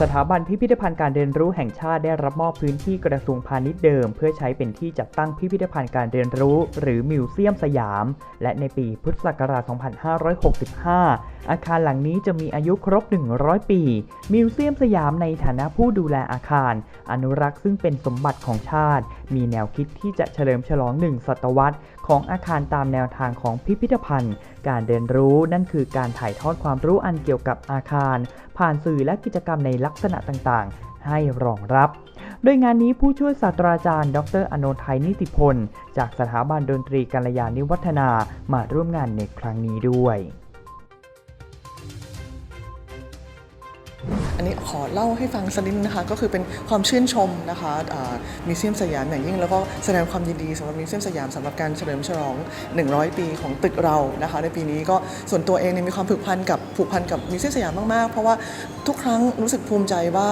สถาบันพิพิธภัณฑ์การเรียนรู้แห่งชาติได้รับมอบพื้นที่กระทรวงพาณิชย์เดิม เพื่อใช้เป็นที่จัดตั้งพิพิธภัณฑ์การเรียนรู้ หรือมิวเซียมสยาม และในปีพุทธศักราช 2565 อาคารหลังนี้จะมีอายุครบ 100 ปี มิวเซียมสยามในฐานะผู้ดูแลอาคาร อนุรักษ์ซึ่งเป็นสมบัติของชาติ มีแนวคิดที่จะเฉลิมฉลองหนึ่งศตวรรษ ของอาคารตามแนวทางของพิพิธภัณฑ์ การเรียนรู้นั่นคือการถ่ายทอดความรู้อันเกี่ยวกับอาคาร ผ่านสื่อและกิจกรรมในลักษณะต่างๆ ให้รองรับ โดยงานนี้ผู้ช่วยศาสตราจารย์ ดรอโนไทยนิติพล จากสถาบันดนตรีกาลยานิวัฒนามาร่วมงานในครั้งนี้ด้วย อันนี้ขอเล่าให้ฟังสักนิดนะคะ ก็คือเป็นความชื่นชมนะคะมิวเซียมสยามอย่างยิ่ง แล้วก็แสดงความยินดีสำหรับมิวเซียมสยามสำหรับการเฉลิมฉลอง 100 ปีของตึกเรานะคะ ในปีนี้ก็ส่วนตัวเองเนี่ยมีความผูกพันกับผูกพันกับมิวเซียมสยามมากๆ เพราะว่าทุกครั้งรู้สึกภูมิใจว่า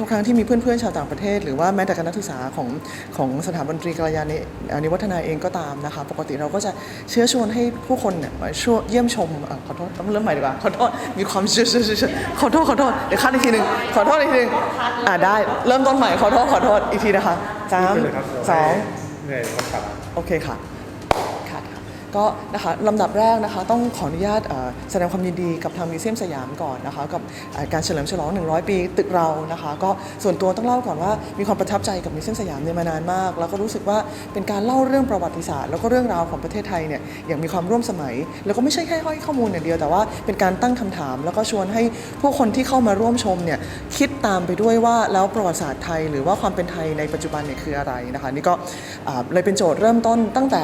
ทุกๆครั้งที่มีเพื่อนๆชาวต่างประเทศ หรือว่าแม้แต่คณะนักศึกษาของของสถาบันตรีกาลยานินิวัฒนาเองก็ตามนะคะ ปกติเราก็จะเชื้อชวนให้ผู้คนเนี่ยมาช่วยเยี่ยมชมอขอโทษต้องเริ่มใหม่ดีกว่าขอโทษมีความเชื่อเชื่อเชื่อเชื่อขอโทษขอโทษเดี๋ยวคัดอีทีหนึ่งขอโทษอีกทีหนึ่งอ่าได้ เริ่มต้นใหม่ขอโทษขอโทษอีกทีนะคะสามไปเลยครับสองเหนื่อยครับครับโอเคค่ะค่ะค่ะ ก็นะคะลำดับแรกนะคะต้องขออนุญาตแสดงความยินดีกับทางมิวเซียมสยามก่อนนะคะกับการเฉลิมฉลอง 100 ปีตึกเรานะคะ ก็ส่วนตัวต้องเล่าก่อนว่ามีความประทับใจกับมิวเซียมสยามเนี่ยมานานมาก แล้วก็รู้สึกว่าเป็นการเล่าเรื่องประวัติศาสตร์ แล้วก็เรื่องราวของประเทศไทยเนี่ยอย่างมีความร่วมสมัย แล้วก็ไม่ใช่แค่ให้ข้อมูลอย่างเดียวแต่ว่าเป็นการตั้งคำถาม แล้วก็ชวนให้ผู้คนที่เข้ามาร่วมชมเนี่ยคิดตามไปด้วยว่าแล้วประวัติศาสตร์ไทย หรือว่าความเป็นไทยในปัจจุบันเนี่ยคืออะไรนะคะนี่ก็เลยเป็นโจทย์เริ่มต้นตั้งแต่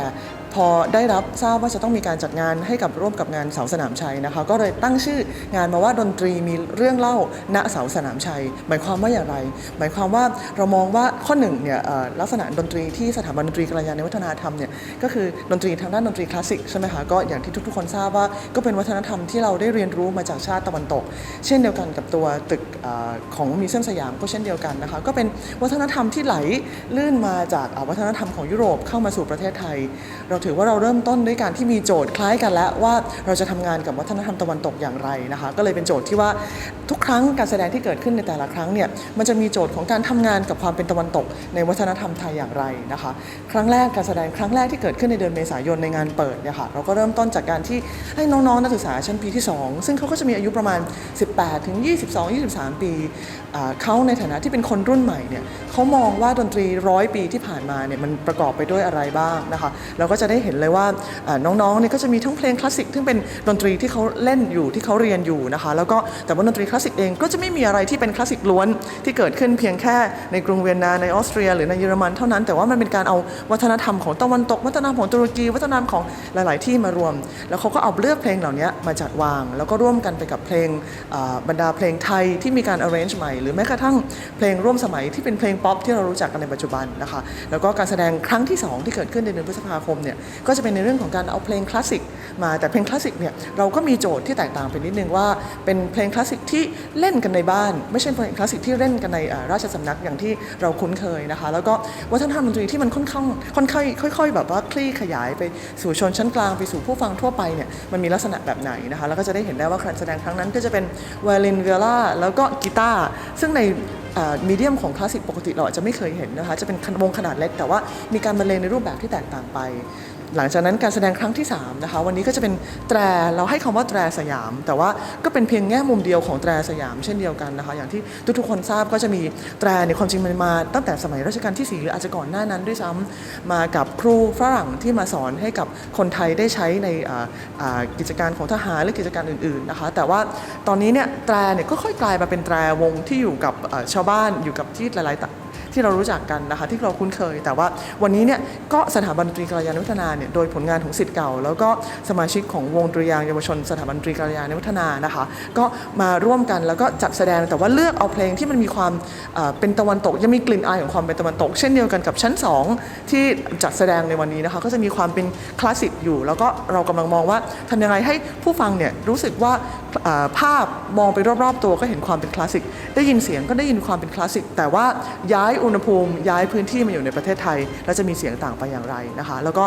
พอได้รับทราบว่าจะต้องมีการจัดงานให้กับร่วมกับงานเสาสนามชัยนะคะ ก็เลยตั้งชื่องานมาว่าดนตรีมีเรื่องเล่าณเสาสนามชัย หมายความว่าอย่างไร หมายความว่าเรามองว่าข้อหนึ่งเนี่ยลักษณะดนตรีที่สถาบันดนตรีกาลยาณิวัฒนธรรมเนี่ยก็คือดนตรีทางด้านดนตรีคลาสสิกใช่ไหมคะก็อย่างที่ทุกๆคนทราบว่าก็เป็นวัฒนธรรมที่เราได้เรียนรู้มาจากชาติตะวันตก เช่นเดียวกันกับตัวตึกอของมิวเซียมสยามก็เช่นเดียวกันนะคะก็เป็นวัฒนธรรมที่ไหลลื่นมาจากวัฒนธรรมของยุโรปเข้ามาสู่ประเทศไทยเราถือว่าเราเริ่มต้นด้วยการที่มีโจทย์คล้ายกันแล้วว่าเราจะทำงานกับวัฒนธรรมตะวันตกอย่างไรนะคะ ก็เลยเป็นโจทย์ที่ว่าทุกครั้งการแสดงที่เกิดขึ้นในแต่ละครั้งเนี่ยมันจะมีโจทย์ของการทำงานกับความเป็นตะวันตก ในวัฒนธรรมไทยอย่างไรนะคะ ครั้งแรกการแสดงครั้งแรกที่เกิดขึ้นในเดือนเมษายนในงานเปิดเนี่ยค่ะเราก็เริ่มต้นจากการที่ให้น้องๆนักศึกษาชั้นปีที่ 2 ซึ่งเขาก็จะมีอายุประมาณ 18ถึง22 23 ปีอ่าเขาในฐานะที่เป็นคนรุ่นใหม่เนี่ยเขามองว่าดนตรีร้อยปีที่ผ่านมาเนี่ยมันประกอบไปด้วยอะไรบ้างนะคะเราก็จะได้เห็นเลยว่าน้องๆเนี่ยก็จะมีทั้งเพลงคลาสสิกซึ่งเป็นดนตรีที่เขาเล่นอยู่ที่เขาเรียนอยู่นะคะแล้วก็แต่ว่าดนตรีคลาสสิกเองก็จะไม่มีอะไรที่เป็นคลาสสิกล้วนที่เกิดขึ้นเพียงแค่ในกรุงเวียนนาในออสเตรีย หรือในเยอรมันเท่านั้น แต่ว่ามันเป็นการเอาวัฒนธรรมของตะวันตก วัฒนธรรมของตุรกี วัฒนธรรมของหลาย ๆ ที่มารวม แล้วเขาก็เอาเลือกเพลงเหล่านี้มาจัดวาง แล้วก็ร่วมกันไปกับเพลงบรรดาเพลงไทยที่มีการ arrange ใหม่ หรือแม้กระทั่งเพลงร่วมสมัยที่เป็นเพลงป๊อปที่เรารู้จักกันในปัจจุบันนะคะแล้วก็การแสดงครั้งที่ 2 ที่เกิดขึ้นในเดือนพฤษภาคมเนี่ยก็จะเป็นในเรื่องของการเอาเพลงคลาสสิกมาแต่เพลงคลาสสิกเนี่ยเราก็มีโจทย์ที่แตกต่างไปนิดนึงว่าเป็นเพลงคลาสสิกที่เล่นกันในบ้าน ไม่ใช่เพลงคลาสสิกที่เล่นกันในราชสำนักอย่างที่เราคุ้นเคยนะคะ แล้วก็วัฒนธรรมดนตรีที่มันค่อนข้างค่อนข้างค่อย ๆ แบบว่าคลี่ขยายไปสู่ชนชั้นกลางไปสู่ผู้ฟังทั่วไปเนี่ยมันมีลักษณะแบบไหนนะคะแล้วก็จะได้เห็นได้ว่าการแสดงครั้งนั้นก็จะเป็นไวโอลินเวลาแล้วก็กีตาร์ซึ่งในมีเดียมของคลาสสิกปกติเราอาจจะไม่เคยเห็นนะคะ จะเป็นวงขนาดเล็กแต่ว่ามีการบรรเลงในรูปแบบที่แตกต่างไป หลังจากนั้นการแสดงครั้งที่3นะคะวันนี้ก็จะเป็นแตรเราให้คำว่าแตรสยาม แต่ว่าก็เป็นเพียงแง่มุมเดียวของแตรสยามเช่นเดียวกันนะคะอย่างที่ทุกๆคนทราบก็จะมีแตรในความจริงมันมาตั้งแต่สมัยรัชกาลที่ 4 หรืออาจจะก่อนหน้านั้นด้วยซ้ำมากับครูฝรั่งที่มาสอนให้กับคนไทยได้ใช้ในกิจการของทหารหรือกิจการอื่นๆนะคะแต่ว่าตอนนี้เนี่ยแตรเนี่ยก็ค่อยกลายมาเป็นแตรวงที่อยู่กับชาวบ้านอยู่กับที่หลายๆ ที่เรารู้จักกันนะคะที่เราคุ้นเคย แต่ว่าวันนี้เนี่ยก็สถาบันดนตรีกาลยานวัฒนาเนี่ยโดยผลงานของสิทธิ์เก่า แล้วก็สมาชิกของวงดุริยางเยาวชน สถาบันดนตรีกาลยานวัฒนานะคะ ก็มาร่วมกันแล้วก็จัดแสดงแต่ว่าเลือกเอาเพลงที่มันมีความเป็นตะวันตกยังมีกลิ่นอายของความเป็นตะวันตก เช่นเดียวกันกับชั้น 2 ที่จัดแสดงในวันนี้นะคะก็จะมีความเป็นคลาสสิกอยู่ แล้วก็เรากำลังมองว่าทำยังไงให้ผู้ฟังเนี่ยรู้สึกว่าภาพมองไปรอบๆ ตัวก็เห็นความเป็นคลาสสิกได้ยินเสียงก็ได้ยินความเป็นคลาสสิกแต่ว่าย้ายอุณหภูมิย้ายพื้นที่มาอยู่ในประเทศไทย แล้วจะมีเสียงต่างไปอย่างไรนะคะ แล้วก็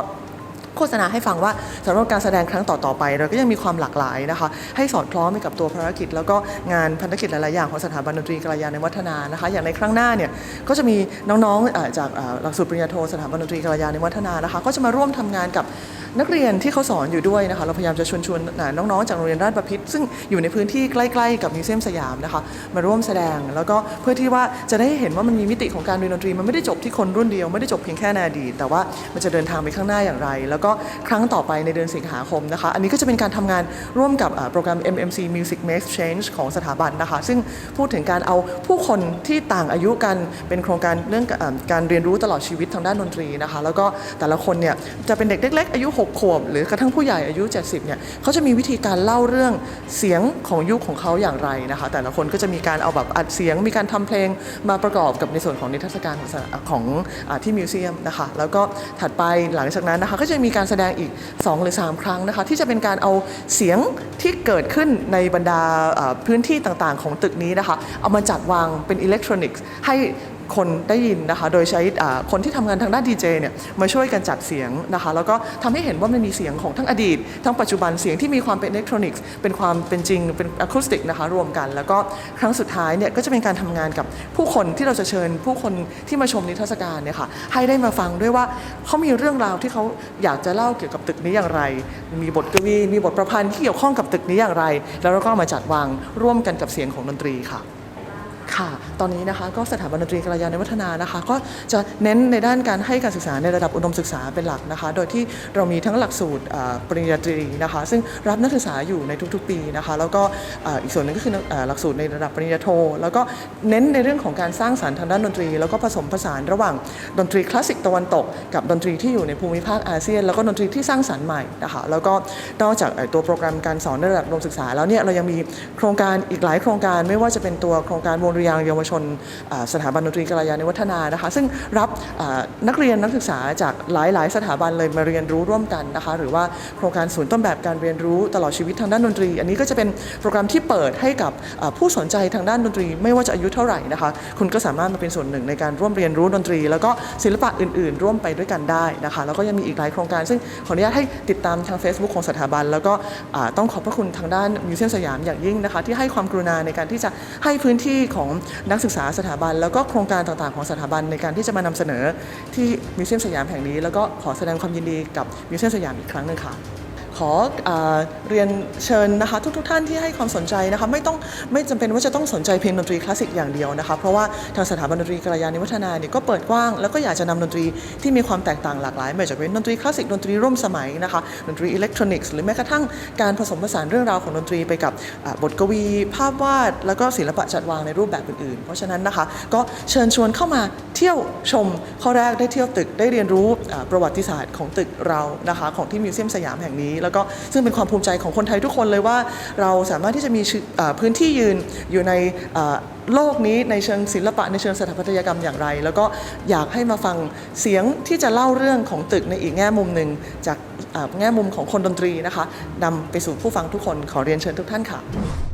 โฆษณาให้ฟังว่าสำหรับการแสดงครั้งต่อ ๆ ไป เราก็ยังมีความหลากหลายนะคะ ให้สอดคล้องไปกับตัวภารกิจ แล้วก็งานพันธกิจหลาย ๆ อย่างของสถาบันดนตรีกาลยาในวัฒนานะคะ อย่างในครั้งหน้าเนี่ยก็จะมีน้อง ๆ จากหลักสูตรปริญญาโทสถาบันดนตรีกาลยาในวัฒนานะคะ ก็จะมาร่วมทำงานกับ นักเรียนที่เขาสอนอยู่ด้วยนะคะ เราพยายามจะชวนชวนน้องๆ จากโรงเรียนราชประพิตรซึ่งอยู่ในพื้นที่ใกล้ ๆ กับมิวเซียมสยามนะคะ มาร่วมแสดงแล้วก็เพื่อที่ว่าจะได้เห็นว่ามันมีมิติของการเรียนดนตรี มันไม่ได้จบที่คนรุ่นเดียว ไม่ได้จบเพียงแค่ในอดีตแต่ว่ามันจะเดินทางไปข้างหน้าอย่างไร แล้วก็ครั้งต่อไปในเดือนสิงหาคมนะคะ อันนี้ก็จะเป็นการทำงานร่วมกับโปรแกรม MMC Music Makes Change ของสถาบันนะคะ ซึ่งพูดถึงการเอาผู้คนที่ต่างอายุกันเป็นโครงการเรื่องการเรียนรู้ตลอดชีวิตทางด้านดนตรีนะคะ แล้วก็แต่ละคนเนี่ยจะเป็นเด็กเล็กๆอายุ6ขวบ หรือกระทั่งผู้ใหญ่อายุ 70 เนี่ยเขาจะมีวิธีการเล่าเรื่องเสียงของยุคของเขาอย่างไรนะคะ แต่ละคนก็จะมีการเอาแบบอัดเสียง มีการทำเพลงมาประกอบกับในส่วนของนิทรรศการของอที่มิวเซียมนะคะ แล้วก็ถัดไปหลังจากนั้นนะคะก็จะมีการแสดงอีก 2 หรือ 3 ครั้งนะคะ ที่จะเป็นการเอาเสียงที่เกิดขึ้นในบรรดาอ่าพื้นที่ต่างๆ ของตึกนี้นะคะ เอามาจัดวางเป็นอิเล็กทรอนิกส์ให้ คนได้ยินนะคะ โดยใช้คนที่ทำงานทางด้านดีเจเนี่ยมาช่วยกันจัดเสียงนะคะ แล้วก็ทำให้เห็นว่ามันมีเสียงของทั้งอดีต ทั้งปัจจุบันเสียงที่มีความเป็นอิเล็กทรอนิกส์เป็นความเป็นจริงเป็นอะคูสติกนะคะรวมกัน แล้วก็ครั้งสุดท้ายเนี่ยก็จะเป็นการทำงานกับผู้คนที่เราจะเชิญ ผู้คนที่มาชมนิทรรศการเนี่ยค่ะให้ได้มาฟังด้วยว่าเขามีเรื่องราวที่เขาอยากจะเล่าเกี่ยวกับตึกนี้อย่างไร มีบทกวีมีบทประพันธ์ที่เกี่ยวข้องกับตึกนี้อย่างไร แล้วเราก็มาจัดวางร่วมกันกับเสียงของดนตรีค่ะ ค่ะ ตอนนี้นะคะก็สถาบันดนตรีกาลยาในวัฒนานะคะ ก็จะเน้นในด้านการให้การศึกษาในระดับอุดมศึกษาเป็นหลักนะคะ โดยที่เรามีทั้งหลักสูตรปริญญาตรีนะคะ ซึ่งรับนักศึกษาอยู่ในทุกๆปีนะคะ แล้วก็อีกส่วนหนึ่งก็คือหลักสูตรในระดับปริญญาโท แล้วก็เน้นในเรื่องของการสร้างสรรค์ทางด้านดนตรี แล้วก็ผสมผสานระหว่างดนตรีคลาสสิกตะวันตก กับดนตรีที่อยู่ในภูมิภาคอาเซียน แล้วก็ดนตรีที่สร้างสรรค์ใหม่นะคะแล้วก็นอกจากตัวโปรแกรมการสอนในระดับอุดมศึกษาแล้วเนี่ยเรายังมีโครงการอีกหลายโครงการไม่ว่าจะเป็นตัวโครงการวงริยางเยาวชนสถาบันดนตรีกาลยาในวัฒนานะคะ ซึ่งรับนักเรียนนักศึกษาจากหลาย ๆ สถาบันเลยมาเรียนรู้ร่วมกันนะคะ หรือว่าโครงการศูนย์ต้นแบบการเรียนรู้ตลอดชีวิตทางด้านดนตรี อันนี้ก็จะเป็นโปรแกรมที่เปิดให้กับผู้สนใจทางด้านดนตรี ไม่ว่าจะอายุเท่าไหร่นะคะ คุณก็สามารถมาเป็นส่วนหนึ่งในการร่วมเรียนรู้ดนตรี แล้วก็ศิลปะอื่น ๆ ร่วมไปด้วยกันได้นะคะ แล้วก็ยังมีอีกหลายโครงการ ซึ่งขออนุญาตให้ติดตามทาง Facebook ของสถาบัน แล้วก็ต้องขอบพระคุณทางด้านมิวเซียมสยามอย่างยิ่งนะคะ ที่ให้ความกรุณาในการที่จะให้พื้นที่ของนักศึกษาสถาบัน แล้วก็โครงการต่างๆของสถาบันในการที่จะมานำเสนอที่มิวเซียมสยามแห่งนี้ แล้วก็ขอแสดงความยินดีกับมิวเซียมสยามอีกครั้งหนึ่งค่ะ ออเรียนเชิญนะคะทุกๆทท่านที่ให้ความสนใจนะคะไม่ต้องไม่จำเป็นว่าจะต้องสนใจเพลงดนตรีคลาสสิกอย่างเดียวนะคะเพราะว่าทางสถาบันดนตรีกาลยานิวัฒนาเนี่ยก็เปิดกว้างแล้วก็อยากจะนำดนตรีที่มีความแตกต่างหลากหลายไม่ว่าจะเป็นดนตรีคลาสสิกดนตรีร่วมสมัยนะคะดนตรีอิเล็กทรอนิกส์หรือแม้กระทั่งการผสมผสานเรื่องราวของดนตรีไปกับบทกวี ภาพวาด แล้วก็ศิลปะจัดวางในรูปแบบอื่นๆ เพราะฉะนั้นนะคะก็เชิญชวนเข้ามาเที่ยวชมข้อแรกได้เที่ยวตึกได้เรียนรู้ประวัติศาสตร์ของตึกเรานะคะของที่มิวเซียมสยามแห่งนี้แล้วก็ซึ่งเป็นความภูมิใจของคนไทยทุกคนเลยว่า เราสามารถที่จะมีพื้นที่ยืนอยู่ในโลกนี้ในเชิงศิลปะในเชิงสถาปัตยกรรมอย่างไร แล้วก็อยากให้มาฟังเสียงที่จะเล่าเรื่องของตึกในอีกแง่มุมหนึ่งจากแง่มุมของคนดนตรีนะคะนำไปสู่ผู้ฟังทุกคนขอเรียนเชิญทุกท่านค่ะ